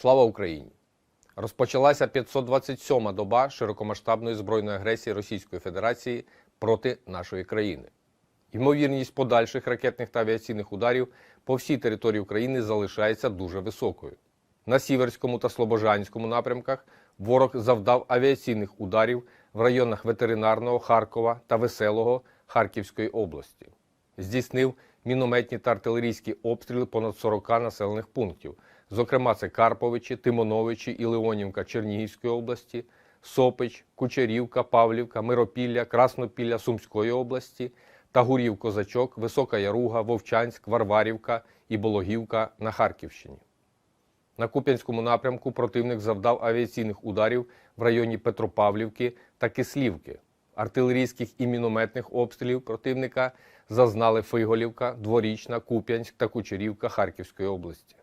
Слава Україні! Розпочалася 527-ма доба широкомасштабної збройної агресії Російської Федерації проти нашої країни. Ймовірність подальших ракетних та авіаційних ударів по всій території України залишається дуже високою. На Сіверському та Слобожанському напрямках ворог завдав авіаційних ударів в районах ветеринарного Харкова та Веселого Харківської області. Здійснив мінометні та артилерійські обстріли понад 40 населених пунктів. Зокрема, це Карповичі, Тимоновичі і Леонівка Чернігівської області, Сопич, Кучерівка, Павлівка, Миропілля, Краснопілля Сумської області, Тагурів Козачок, Висока Яруга, Вовчанськ, Варварівка і Бологівка на Харківщині. На Куп'янському напрямку противник завдав авіаційних ударів в районі Петропавлівки та Кислівки. Артилерійських і мінометних обстрілів противника зазнали Фиголівка, Дворічна, Куп'янськ та Кучерівка Харківської області.